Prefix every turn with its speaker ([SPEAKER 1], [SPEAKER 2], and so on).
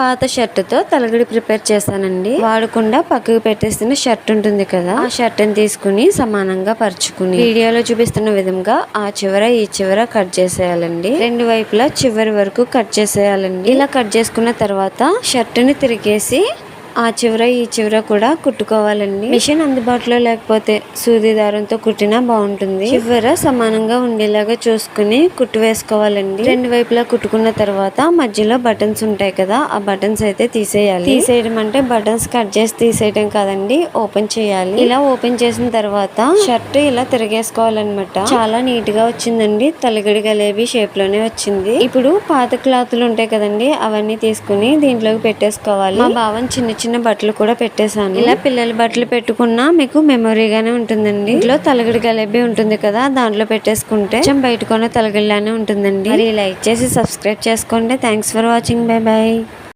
[SPEAKER 1] పాత షర్ట్తో తలగడి ప్రిపేర్ చేశానండి. వాడకుండా పక్కకు పెట్టేసిన షర్ట్ ఉంటుంది కదా ఆ షర్ట్ని తీసుకుని సమానంగా పరుచుకుని వీడియోలో చూపిస్తున్న విధంగా ఆ చివర ఈ చివర కట్ చేసేయాలండి. రెండు వైపులా చివరి వరకు కట్ చేసేయాలండి. ఇలా కట్ చేసుకున్న తర్వాత షర్ట్ని తిరిగేసి ఆ చివర ఈ చివర కూడా కుట్టుకోవాలండి. మిషన్ అందుబాటులో లేకపోతే సూది దారంతో కుట్టినా బాగుంటుంది. చివర సమానంగా ఉండేలాగా చూసుకుని కుట్టు వేసుకోవాలండి. రెండు వైపులా కుట్టుకున్న తర్వాత మధ్యలో బటన్స్ ఉంటాయి కదా ఆ బటన్స్ అయితే తీసేయాలి. తీసేయడం అంటే బటన్స్ కట్ చేసి తీసేయడం కాదండి ఓపెన్ చేయాలి. ఇలా ఓపెన్ చేసిన తర్వాత షర్ట్ ఇలా తిరిగేసుకోవాలన్నమాట. చాలా నీట్గా వచ్చిందండి తలగడి గలేబీ షేప్లోనే వచ్చింది. ఇప్పుడు పాత క్లాతులు ఉంటాయి కదండి అవన్నీ తీసుకుని దీంట్లోకి పెట్టేసుకోవాలి. మా భావం చిన్న చిన్న బట్టలు కూడా పెట్టేశాను. ఇలా పిల్లల బట్టలు పెట్టుకున్నా మీకు మెమొరీగానే ఉంటుందండి. ఇంట్లో తలగడి గలేబీ ఉంటుంది కదా దాంట్లో పెట్టేసుకుంటే కొంచెం బయట కొన్న తలగడిలానే ఉంటుందండి. మరి లైక్ చేసి సబ్స్క్రైబ్ చేసుకోండి. Thanks for watching bye bye